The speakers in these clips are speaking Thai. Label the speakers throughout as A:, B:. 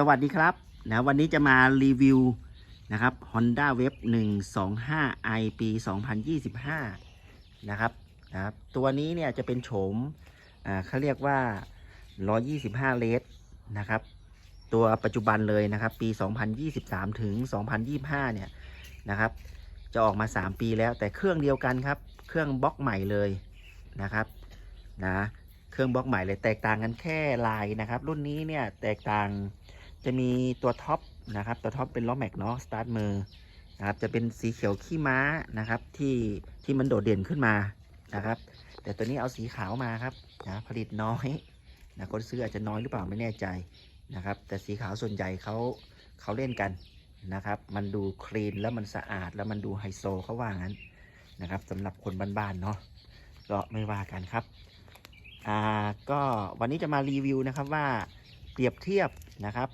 A: สวัสดีครับนะวันนี้จะมารีวิวนะครับ Honda Wave 125i ปี 2025 นะครับนะครับ ตัวนี้เนี่ยจะเป็นโฉมอ่าเขาเรียกว่า 125 เลสนะครับ ตัวปัจจุบันเลยนะครับ ปี 2023 ถึง 2025 เนี่ยนะครับ จะออกมา 3 ปีแล้วแต่เครื่องเดียวกันครับ เครื่องบล็อกใหม่เลยนะครับนะเครื่องบล็อกใหม่เลยแตกต่างกันแค่ลายนะครับ รุ่นนี้เนี่ยแตกต่าง จะมีตัวท็อปนะครับ ตัวท็อปเป็นล้อแม็กเนาะสตาร์ทมือนะครับจะเป็นสีเขียวขี้ม้านะครับที่ที่มันโดดเด่นขึ้นมานะครับ แต่ตัวนี้เอาสีขาวมาครับนะผลิตน้อยนะคนซื้ออาจจะน้อยหรือเปล่าไม่แน่ใจนะครับ แต่สีขาวส่วนใหญ่เขาเขาเล่นกันนะครับ มันดูคลีนแล้วมันสะอาดแล้วมันดูไฮโซเขาว่างั้นนะครับสำหรับคนบ้านๆเนาะก็ไม่ว่ากันครับอ่าก็วันนี้จะมารีวิวนะครับว่าเปรียบเทียบนะครับ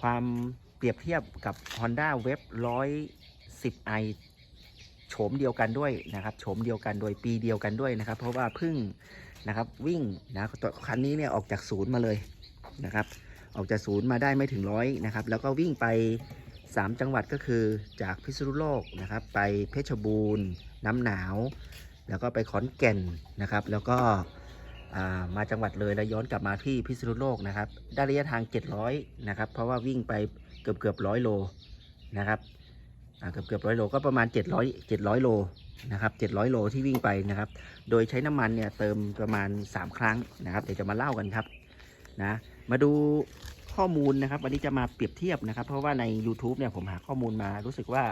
A: ความเปรียบเทียบกับ Honda Wave 110i โฉมเดียวกันด้วยนะครับโฉมเดียวกันโดยปีเดียวกันด้วยนะครับ เพราะว่าพิ่งนะครับวิ่งนะตัวคันนี้เนี่ยออกจากศูนย์มาเลยนะครับ ออกจากศูนย์มาได้ไม่ถึงร้อยนะครับ แล้วก็วิ่งไป 3 จังหวัดก็คือจากพิษณุโลกนะครับ ไปเพชรบูรณ์ น้ำหนาว แล้วก็ไปขอนแก่นนะครับ แล้วก็ มาจังหวัดเลยแล้วย้อนกลับมาที่พิษณุโลกนะครับ ได้ระยะทาง 700 นะครับ เพราะว่าวิ่งไปเกือบเกือบร้อยโลนะครับเกือบเกือบร้อยโลก็ประมาณ 700 700 โลนะครับ700 โลที่วิ่งไปนะครับ โดยใช้น้ำมันเนี่ยเติมประมาณ 3 ครั้งนะครับ เดี๋ยวจะมาเล่ากันครับนะมาดูข้อมูลนะครับ วันนี้จะมาเปรียบเทียบนะครับ เพราะว่าใน YouTube เนี่ยผมหาข้อมูลมารู้สึกว่า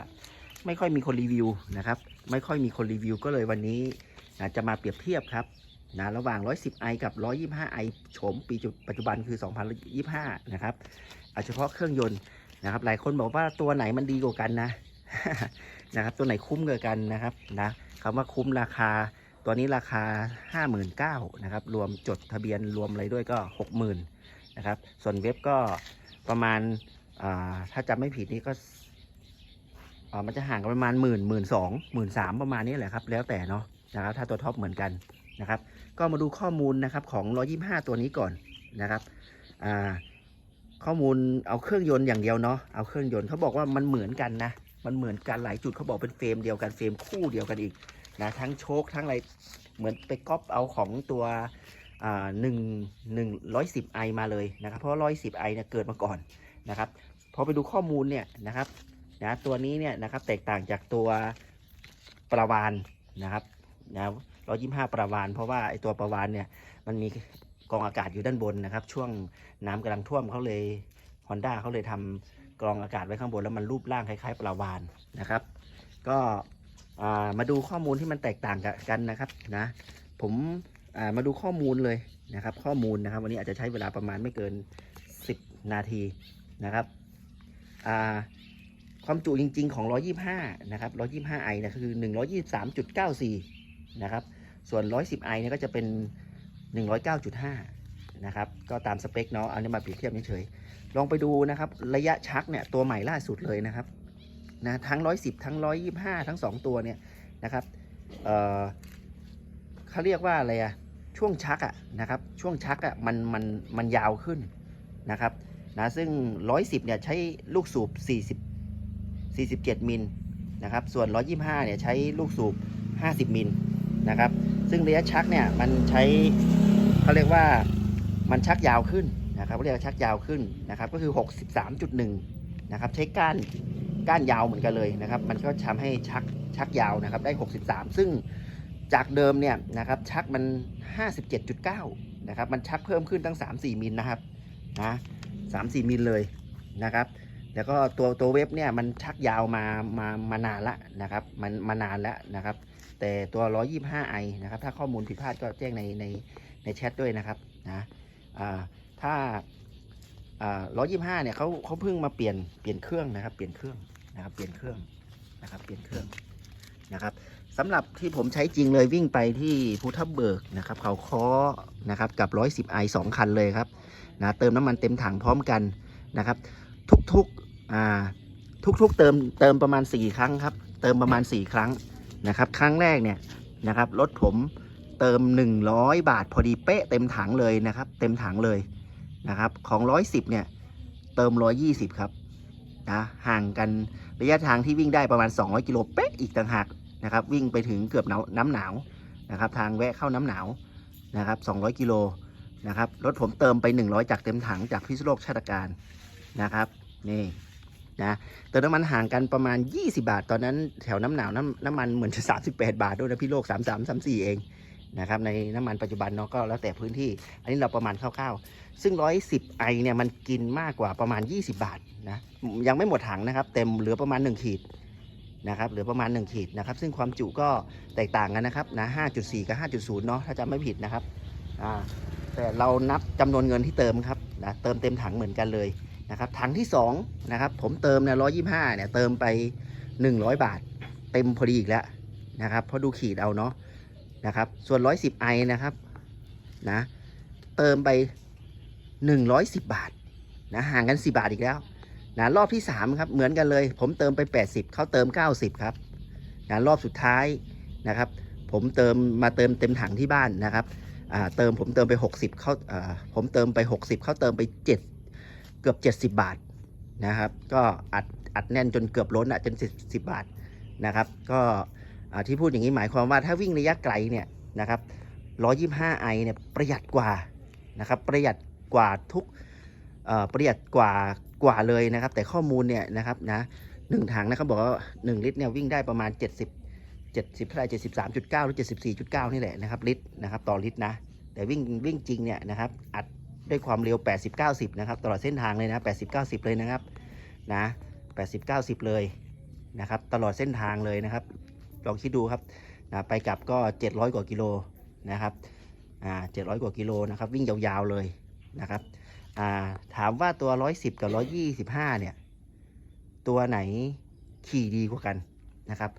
A: ไม่ค่อยมีคนรีวิวนะครับ ไม่ค่อยมีคนรีวิว ก็เลยวันนี้จะมาเปรียบเทียบครับ นะระหว่าง 110i กับ 125i โฉมปีปัจจุบันคือ 2025 นะครับ เอาเฉพาะเครื่องยนต์นะครับ หลายคนบอกว่าตัวไหนมันดีกว่ากันนะ นะครับ ตัวไหนคุ้มกว่ากันนะครับ นะคำว่าคุ้มราคา ตัวนี้ราคา 59,000นะครับ รวมจดทะเบียนรวมอะไรด้วยก็ 60,000นะครับ ส่วนเว็บก็ประมาณาถ้าจำไม่ผิดนี่ก็มันจะห่างกันประมาณหมื่นหมื่นสองหมื่นสามประมาณนี้แหละครับ แล้วแต่เนาะนะครับ ถ้าตัวท็อปเหมือนกัน นะครับ ก็มาดูข้อมูลนะครับของ 125 ตัวนี้ก่อนนะครับข้อมูลเอาเครื่องยนต์อย่างเดียวเนาะเอาเครื่องยนต์เขาบอกว่ามันเหมือนกันนะ มันเหมือนกันหลายจุดเขาบอกเป็นเฟรมเดียวกันเฟรมคู่เดียวกันอีกนะทั้งโชคทั้งอะไรเหมือนไปก๊อปเอาของตัวหนึ่งหนึ่งร้อยสิบไอมาเลยนะครับเพราะร้อยสิบไอเนี่ยเกิดมาก่อนนะครับพอไปดูข้อมูลเนี่ยนะครับนะตัวนี้เนี่ยนะครับแตกต่างจากตัวประวานนะครับนะ ร้อยยี่ห้าประวาน เพราะว่าไอตัวประวานเนี่ยมันมีกรองอากาศอยู่ด้านบนนะครับ ช่วงน้ำกำลังท่วมเขาเลย Honda เขาเลยทำกรองอากาศไว้ข้างบนแล้วมันรูปร่างคล้าย ๆปลาวานนะครับ ก็มาดูข้อมูลที่มันแตกต่างกันนะครับนะผมมาดูข้อมูลเลยนะครับ ข้อมูลนะครับ วันนี้อาจจะใช้เวลาประมาณไม่เกิน 10 นาทีนะครับความจุจริง ๆ ของ 125 นะครับ 125i นะคือ 123.94 นะครับ ส่วน 110i เนี่ยก็จะเป็น 109.5 นะครับ ก็ตามสเปคเนาะเอานี้มาเปรียบเทียบเฉยๆลองไปดูนะครับ ระยะชักเนี่ยตัวใหม่ล่าสุดเลยนะครับนะทั้ง 110 ทั้ง 125 ทั้ง 2 ตัวเนี่ยนะครับเอ่อเขาเรียกว่าอะไรอะช่วงชักอะนะครับช่วงชักอะมันมันมันยาวขึ้นนะครับนะซึ่ง 110 เนี่ยใช้ลูกสูบ 40 47 มิลนะครับส่วน 125 เนี่ยใช้ลูกสูบ 50 มิลนะครับ ซึ่งระยะชักเนี่ยมันใช้เขาเรียกว่ามันชักยาวขึ้นนะครับเรียกว่าชักยาวขึ้นนะครับก็คือ 63.1นะครับใช้ก้านก้านยาวเหมือนกันเลยนะครับ มันก็ทำให้ชักชักยาวนะครับได้ 63 ซึ่งจากเดิมเนี่ยนะครับชักมัน 57.9นะครับมันชักเพิ่มขึ้นตั้ง 3-4มิลนะครับนะ3-4มิลเลยนะครับ แล้วก็ตัวตัวเว็บเนี่ยมันชักยาวมามามานานละนะครับ มันมานานแล้วนะครับ แต่ตัว 125i นะครับ ถ้าข้อมูลผิดพลาดก็แจ้งในในในแชทด้วยนะครับนะถ้าร้อยยี่ห้าเนี่ยเขาเขาเพิ่งมาเปลี่ยนเปลี่ยนเครื่องนะครับ เปลี่ยนเครื่องนะครับ เปลี่ยนเครื่องนะครับ เปลี่ยนเครื่องนะครับสำหรับที่ผมใช้จริงเลยวิ่งไปที่ภูทับเบิกนะครับ เขาค้อนะครับกับร้อยสิบไอสองคันเลยครับนะเติมน้ำมันเต็มถังพร้อมกันนะครับ ทุกๆทุกๆเติมเติมประมาณสี่ครั้งครับ เติมประมาณสี่ครั้ง นะครับ ครั้งแรกเนี่ยนะครับรถผมเติม 100 บาทพอดีเป๊ะเต็มถังเลยนะครับ เต็มถังเลยนะครับ ของร้อยสิบเนี่ย เติมร้อยยี่สิบครับนะห่างกันระยะทางที่วิ่งได้ประมาณ 200 กิโลเป๊ะอีกต่างหากนะครับ วิ่งไปถึงเกือบหนาวน้ำหนาวนะครับ ทางแวะเข้าน้ำหนาวนะครับ 200 กิโลนะครับรถผมเติมไป 100 จากเต็มถังจากพิษโลกชาติการนะครับนี่ นะเติมน้ำมันห่างกันประมาณ 20 บาท ตอนนั้นแถวน้ำหนาวน้ำน้ำมันเหมือนจะ 38 บาทด้วยนะพี่โลก 33 34 เองนะครับในน้ำมันปัจจุบันเนาะก็แล้วแต่พื้นที่ อันนี้เราประมาณคร่าวๆ ซึ่ง 110 ไอเนี่ยมันกินมากกว่าประมาณ 20 บาทนะยังไม่หมดถังนะครับ เต็มเหลือประมาณ 1 ขีดนะครับเหลือประมาณ 1 ขีดนะครับ ซึ่งความจุก็แตกต่างกันนะครับนะ5.4 กับ 5.0 เนาะถ้าจำไม่ผิดนะครับอ่าแต่เรานับจำนวนเงินที่เติมครับนะเติมเต็มถังเหมือนกันเลย นะครับถังที่2นะครับผมเติมเนี่ย125เนี่ยเติมไป 100 บาท เต็มพอดีอีกแล้วนะครับเพราะดูขีดเอาเนาะนะครับส่วน 110ไอนะครับนะเติมไป 110 บาทนะห่างกัน 10 บาทอีกแล้วนะรอบที่ 3 ครับเหมือนกันเลย ผมเติมไป 80 เขาเติม 90 ครับนะรอบสุดท้ายนะครับ ผมเติมมาเติมเต็มถังที่บ้านนะครับอ่าเติมผมเติมไป 60เขาอ่าผมเติมไป 60 เขาเติมไป 7 เกือบ 70 บาทนะครับ ก็อัดอัดแน่นจนเกือบล้นอะจน10บาทนะครับ ก็ที่พูดอย่างนี้หมายความว่าถ้าวิ่งระยะไกลเนี่ยนะครับ125ไอเนี่ยประหยัดกว่านะครับประหยัดกว่าทุกประหยัดกว่ากว่าเลยนะครับ แต่ข้อมูลเนี่ยนะครับนะหนึ่งถังนะครับบอกว่า1ลิตรเนี่ยวิ่งได้ประมาณ 70 70เท่าไหร่73.9 หรือ 74.9 นี่แหละนะครับลิตรนะครับต่อลิตรนะแต่วิ่งวิ่งจริงเนี่ยนะครับอัด ด้วยความเร็ว 80 90 นะครับ ตลอดเส้นทางเลยนะ 80 90 เลยนะครับ นะ 80 90 เลยนะครับ ตลอดเส้นทางเลยนะครับ ลองคิดดูครับ นะ ไปกลับก็ 700 กว่ากิโลนะครับ อ่า 700 กว่ากิโลนะครับ วิ่งยาวๆเลยนะครับ อ่า ถามว่าตัว 110 กับ 125 เนี่ย ตัวไหนขี่ดีกว่ากันนะครับ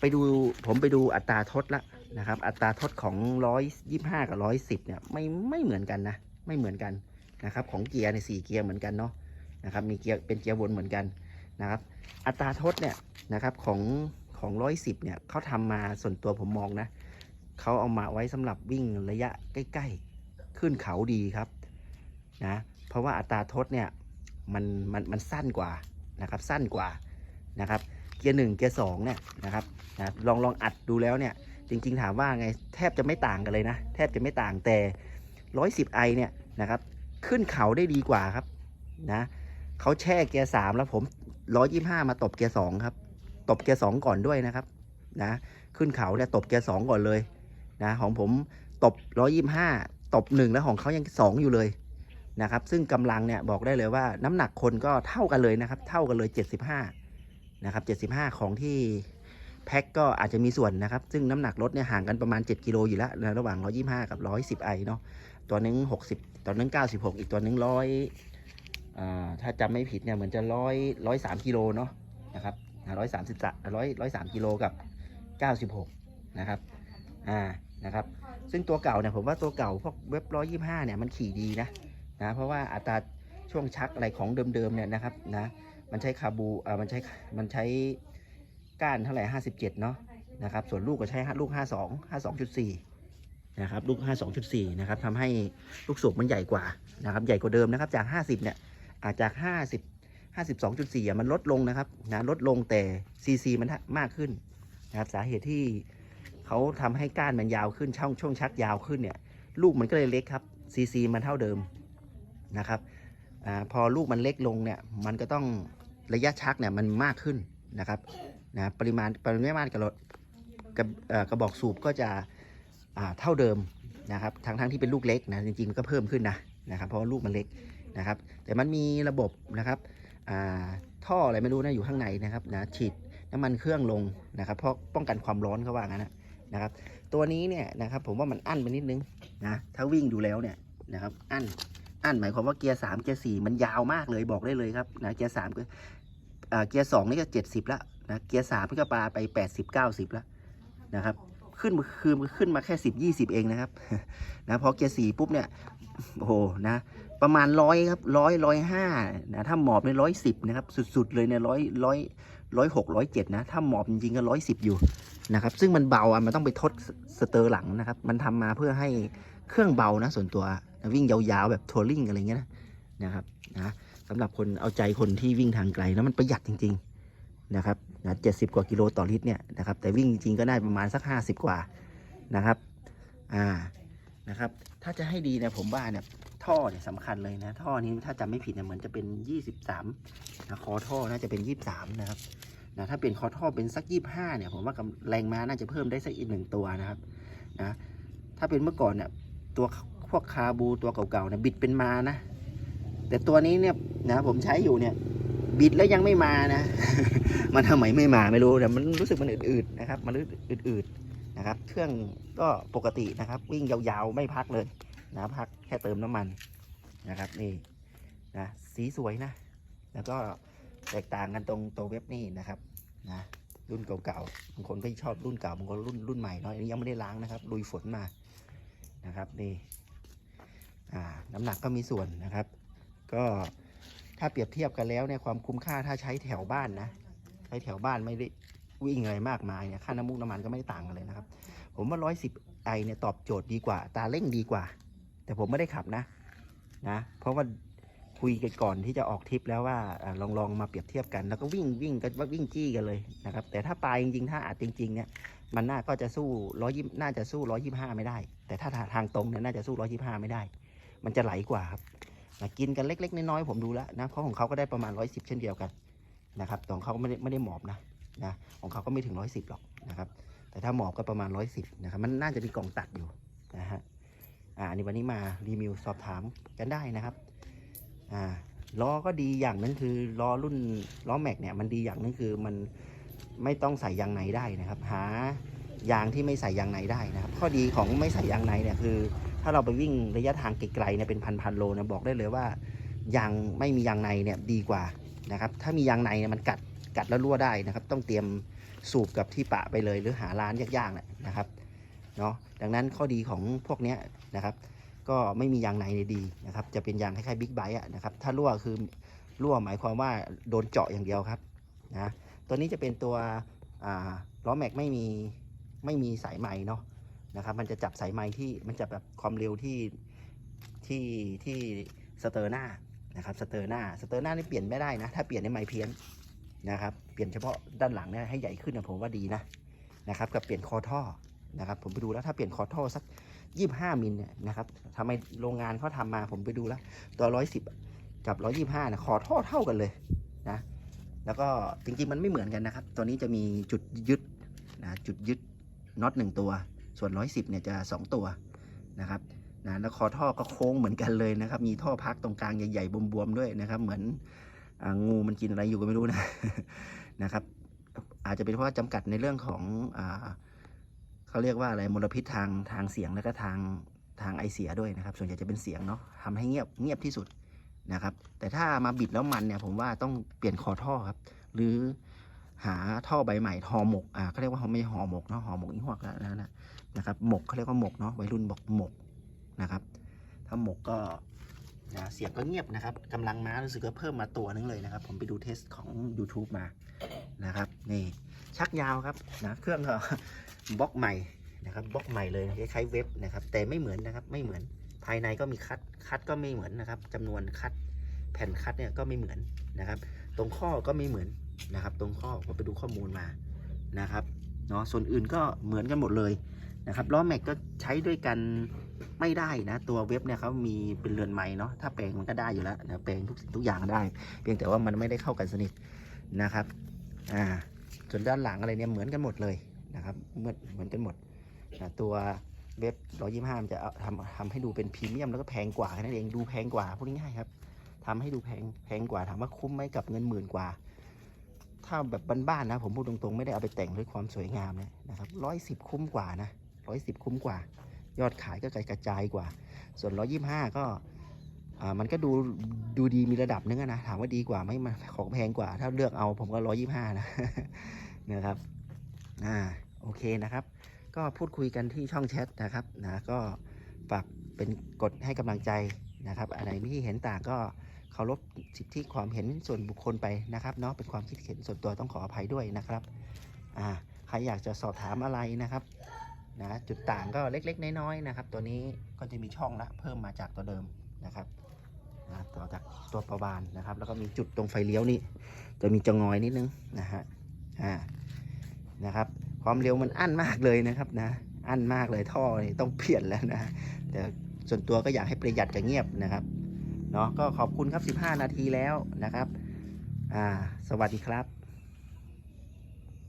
A: ไปดู ผมไปดูอัตราทดละนะครับ อัตราทดของ 125 กับ 110 เนี่ย ไม่ ไม่เหมือนกันนะ ไม่เหมือนกันนะครับ ของเกียร์ในสี่เกียร์เหมือนกันเนาะนะครับ มีเกียร์เป็นเกียร์วนเหมือนกันนะครับ อัตราทดเนี่ยนะครับของของ110เนี่ยเขาทำมาส่วนตัวผมมองนะเขาเอามาไว้สำหรับวิ่งระยะใกล้ ๆ ขึ้นเขาดีครับนะเพราะว่าอัตราทดเนี่ยมันมันมันสั้นกว่านะครับสั้นกว่านะครับเกียร์หนึ่งเกียร์สองเนี่ยนะครับนะลองลองอัดดูแล้วเนี่ยจริง ๆ ถามว่าไงแทบจะไม่ต่างกันเลยนะ แทบจะไม่ต่างแต่ 110ไอเนี่ยนะครับขึ้นเขาได้ดีกว่าครับนะเขาแช่เกียร์สามแล้วผม125มาตบเกียร์สองครับ ตบเกียร์สองก่อนด้วยนะครับนะขึ้นเขาเนี่ยตบเกียร์สองก่อนเลยนะของผมตบ125ตบหนึ่งแล้วของเขายังสองอยู่เลยนะครับ ซึ่งกำลังเนี่ยบอกได้เลยว่าน้ำหนักคนก็เท่ากันเลยนะครับ เท่ากันเลย75นะครับ75ของที่แพ็คก็อาจจะมีส่วนนะครับ ซึ่งน้ำหนักรถเนี่ยห่างกันประมาณ 7 กิโลอยู่แล้วนะระหว่าง 125 กับ 110ไอเนาะ ตัวนึง60ตัวนึง96อีกตัวนึงร้อยถ้าจำไม่ผิดเนี่ยเหมือนจะร้อยร้อยสามกิโลเนาะนะครับร้อยสามสิบร้อยร้อยสามกิโลกับ96นะครับอ่านะครับ ซึ่งตัวเก่าเนี่ยผมว่าตัวเก่าพวกเว็บร้อยยี่ห้าเนี่ยมันขี่ดีนะนะเพราะว่าอัตราช่วงชักอะไรของเดิมๆเนี่ยนะครับนะมันใช้คาบูอ่ามันใช้มันใช้ก้านเท่าไหร่ห้าสิบเจ็ดเนาะนะครับส่วนลูกก็ใช้ลูกห้าสองห้าสองจุดสี่ นะครับลูกห้าสองจุดสี่นะครับทำให้ลูกสูบมันใหญ่กว่านะครับใหญ่กว่าเดิมนะครับจากห้าสิบเนี่ยอาจจากห้าสิบห้าสิบสองจุดสี่มันลดลงนะครับนะลดลงแต่ซีซีมันมากขึ้นนะครับสาเหตุที่เขาทำให้ก้านมันยาวขึ้นช่องช่วงชักยาวขึ้นเนี่ยลูกมันก็เลยเล็กครับซีซีมันเท่าเดิมนะครับอพอลูกมันเล็กลงเนี่ยมันก็ต้องระยะชักเนี่ยมันมากขึ้นนะครับนะปริมาณปริมาณกระกระเอ่อกระบอกสูบก็จะ เท่าเดิมนะครับทั้งทั้งที่เป็นลูกเล็กนะจริงๆมันก็เพิ่มขึ้นนะนะครับเพราะลูกมันเล็กนะครับ แต่มันมีระบบนะครับอ่าท่ออะไรไม่รู้นะอยู่ข้างในนะครับนะฉีดน้ำมันเครื่องลงนะครับ เพราะป้องกันความร้อนเขาว่างั้นนะครับ ตัวนี้เนี่ยนะครับผมว่ามันอั้นไปนิดนึงนะถ้าวิ่งดูแล้วเนี่ยนะครับอั้นอั้นหมายความว่าเกียร์สามเกียร์สี่มันยาวมากเลยบอกได้เลยครับนะเกียร์สามก็เกียร์สองนี่ก็เจ็ดสิบละนะเกียร์สามก็ปลาไปแปดสิบเก้าสิบละนะครับ ขึ้นมาคือขึ้นมาแค่สิบยี่สิบเองนะครับนะพอเกียร์สี่ปุ๊บเนี่ยโอ้โหนะ ประมาณร้อยครับร้อยร้อยห้านะถ้าหมอบในร้อยสิบนะครับ สุดๆเลยเนี่ยร้อยร้อยร้อยหกร้อยเจ็ดนะ ถ้าหมอบจริงๆก็ร้อยสิบอยู่นะครับ ซึ่งมันเบาอะมันต้องไปทดสเตอร์หลังนะครับ มันทำมาเพื่อให้เครื่องเบานะ ส่วนตัววิ่งยาวๆแบบทัวริงอะไรเงี้ยนะนะครับนะสำหรับคนเอาใจคนที่วิ่งทางไกลแล้วมันประหยัดจริง ๆ นะครับเจ็ดสิบกว่ากิโลต่อลิตรเนี่ยนะครับแต่วิ่งจริงๆก็ได้ประมาณสักห้าสิบกว่านะครับอ่านะครับถ้าจะให้ดีนี่ยผมว่าเนี่ยท่อเนี่ยสำคัญเลยนะท่อนี้ถ้าจำไม่ผิดเนี่ยเหมือนจะเป็น 23นะคอท่อน่าจะเป็น 23 นะครับนะถ้าเป็นคอท่อเป็นสัก 25เนี่ยผมว่ากำแรงม้าน่าจะเพิ่มได้สักอีกหนึ่งตัวนะครับนะถ้าเป็นเมื่อก่อนเนี่ยตัวพวกคาบูตัวเก่าๆเนี่ยบิดเป็นมานะแต่ตัวนี้เนี่ยนะผมใช้อยู่เนี่ย บิดแล้วยังไม่มานะ มันทำไมไม่มาไม่รู้แต่มันรู้สึกมันอืดๆนะครับ มันอืดๆนะครับ เครื่องก็ปกตินะครับ วิ่งยาวๆไม่พักเลยนะพักแค่เติมน้ำมันนะครับนี่นะสีสวยนะ แล้วก็แตกต่างกันตรงตัวเว็บนี่นะครับนะรุ่นเก่าๆบางคนก็ชอบรุ่นเก่าบางคนรุ่นรุ่นใหม่เนาะอันนี้ยังไม่ได้ล้างนะครับลุยฝนมานะครับนี่อ่าน้ำหนักก็มีส่วนนะครับ ก็ ถ้าเปรียบเทียบกันแล้วเนี่ยความคุ้มค่าถ้าใช้แถวบ้านนะ ใช้แถวบ้านไม่ได้วิ่งอะไรมากมายเนี่ยค่าน้ำมูกน้ำมันก็ไม่ได้ต่างกันเลยนะครับ ผมว่าร้อยสิบไอเนี่ยตอบโจทย์ดีกว่า ตาเร่งดีกว่า แต่ผมไม่ได้ขับนะนะเพราะว่าคุยกันก่อนที่จะออกทริปแล้วว่าลองลองมาเปรียบเทียบกัน แล้วก็วิ่งวิ่งกันว่าวิ่งจี้กันเลยนะครับ แต่ถ้าปลายจริงๆ ถ้าอัดจริง ๆ เนี่ยมันน่าก็จะสู้ร้อยยี่น่าจะสู้ร้อยยี่ห้าไม่ได้ แต่ถ้าทางตรงเนี่ยน่าจะสู้ร้อยยี่ห้าไม่ได้ มันจะไหลกว่าครับ นะกินกันเล็ก ๆ น้อยๆผมดูแล้วนะเพราะของเขาก็ได้ประมาณร้อยสิบเช่นเดียวกันนะครับแต่ของเขาไม่ได้ไม่ได้หมอบนะนะของเขาก็ไม่ถึงร้อยสิบหรอกนะครับแต่ถ้าหมอบก็ประมาณร้อยสิบนะครับ มันน่าจะมีกล่องตัดอยู่นะฮะอ่าอันนี้วันนี้มารีวิวสอบถามกันได้นะครับอ่าล้อก็ดีอย่างนึงคือล้อรุ่นล้อแม็กเนี่ยมันดีอย่างนึงคือมันไม่ต้องใส่ยางในได้นะครับ หายางที่ไม่ใส่ยางในได้นะครับ ข้อดีของไม่ใส่ยางในเนี่ยคือ ถ้าเราไปวิ่งระยะทางไกลๆเนี่ยเป็นพันๆโลนี่ยบอกได้เลยว่ายางไม่มียางในเนี่ยดีกว่านะครับ ถ้ามียางในเนี่ยมันกัดกัดแล้วรั่วได้นะครับ ต้องเตรียมสูบกับที่ปะไปเลย หรือหาร้านยากๆน่ะนะครับเนาะดังนั้นข้อดีของพวกเนี้ยนะครับ ก็ไม่มียางในเนี่ยดีนะครับ จะเป็นยางคล้ายๆบิ๊กไบค์นะครับ ถ้ารั่วคือรั่วหมายความว่าโดนเจาะอย่างเดียวครับนะตัวนี้จะเป็นตัวล้อแม็กไม่มีไม่มีสายไม้เนาะ นะครับ มันจะจับสายไม้ที่มันจะแบบความเร็วที่ที่ที่สเตอร์หน้านะครับสเตอร์หน้าสเตอร์หน้านี่เปลี่ยนไม่ได้นะ ถ้าเปลี่ยนในไม้เพี้ยนนะครับ เปลี่ยนเฉพาะด้านหลังเนี่ยให้ใหญ่ขึ้นนะผมว่าดีนะนะครับกับเปลี่ยนคอท่อนะครับ ผมไปดูแล้วถ้าเปลี่ยนคอท่อสัก25มิลเนี่ยนะครับทำไมโรงงานเขาทำมาผมไปดูแล้ว ตัว110กับ125นะคอท่อเท่ากันเลยนะแล้วก็จริงๆมันไม่เหมือนกันนะครับ ตัวนี้จะมีจุดยึดนะจุดยึดน็อตหนึ่งตัว ส่วน 110เนี่ยจะ 2 ตัวนะครับนะแล้วคอท่อก็โค้งเหมือนกันเลยนะครับ มีท่อพักตรงกลางใหญ่ๆบวมๆด้วยนะครับ เหมือนองูมันกินอะไรอยู่ก็ไม่รู้นะนะครับ อาจจะเป็นเพราะว่าจำกัดในเรื่องของอเขาเรียกว่าอะไรมลพิษทางทางเสียงแล้วก็ทางทางไอเสียด้วยนะครับ ส่วนใหญ่จะเป็นเสียงเนาะทำให้เงียบเงียบที่สุดนะครับ แต่ถ้ามาบิดแล้วมันเนี่ยผมว่าต้องเปลี่ยนคอท่อครับ หรือหาท่อใบใหม่ห่อหมกอ่าเขาเรียกว่าไม่ห่อหมกเนาะห่อหมกอีหวกแล้วนะ นะครับหมกเขาเรียกว่าหมกเนาะวัยรุ่นบอกหมกนะครับ ถ้าหมกก็นะเสียงก็เงียบนะครับกำลังม้ารู้สึกว่าเพิ่มมาตัวนึงเลยนะครับ ผมไปดูเทสของ YouTube มานะครับนี่ชักยาวครับนะเครื่องก็บล็อกใหม่นะครับบล็อกใหม่เลยคล้ายๆเว็บนะครับ แต่ไม่เหมือนนะครับไม่เหมือนภายในก็มีคัดคัดก็ไม่เหมือนนะครับจำนวนคัดแผ่นคัดเนี่ยก็ไม่เหมือนนะครับ ตรงข้อก็ไม่เหมือนนะครับ ตรงข้อผมไปดูข้อมูลมานะครับเนาะส่วนอื่นก็เหมือนกันหมดเลย นะครับล้อแม็กก็ใช้ด้วยกันไม่ได้นะ ตัวเว็บเนี่ยเขามีเป็นเรือนไม้เนาะถ้าแปลงมันก็ได้อยู่แล้วนะแปลงทุกสิ่งทุกอย่างได้ เพียงแต่ว่ามันไม่ได้เข้ากันสนิทนะครับอ่าส่วนด้านหลังอะไรเนี่ยเหมือนกันหมดเลยนะครับเหมือนเหมือนกันหมดนะตัวเว็บ125มันจะเอาทำทำให้ดูเป็นพรีเมียมแล้วก็แพงกว่าแค่นั้นเองดูแพงกว่าพูดง่ายๆครับทำให้ดูแพงแพงกว่าถามว่าคุ้มไหมกับเงินหมื่นกว่า ถ้าแบบบ้านๆนะผมพูดตรงๆ ไม่ได้เอาไปแต่งด้วยความสวยงามเลยนะครับร้อยสิบคุ้มกว่านะ ร้อยสิบคุ้มกว่า ยอดขายก็กระจายกว่า ส่วน125ก็อ่ามันก็ดูดูดีมีระดับนึงนะถามว่าดีกว่าไหมมันของแพงกว่า ถ้าเลือกเอาผมก็125นะนะครับอ่าโอเคนะครับ ก็พูดคุยกันที่ช่องแชทนะครับนะก็ฝากเป็นกดให้กำลังใจนะครับอะไรที่เห็นต่างก็เคารพสิทธิความเห็นส่วนบุคคลไปนะครับเนาะเป็นความคิดเห็นส่วนตัวต้องขออภัยด้วยนะครับอ่าใครอยากจะสอบถามอะไรนะครับ นะจุดต่างก็เล็กๆ น้อยๆนะครับ ตัวนี้ก็จะมีช่องละเพิ่มมาจากตัวเดิมนะครับนะต่อจากตัวประบานนะครับ แล้วก็มีจุดตรงไฟเลี้ยวนี่จะมีจงอยนิดนึงนะฮะอ่านะครับ ความเร็วมันอั้นมากเลยนะครับนะอั้นมากเลยท่อนี่ต้องเปลี่ยนแล้วนะแต่ส่วนตัวก็อยากให้ประหยัดกับเงียบนะครับเนาะก็ขอบคุณครับ 15 นาทีแล้วนะครับ อ่า สวัสดีครับ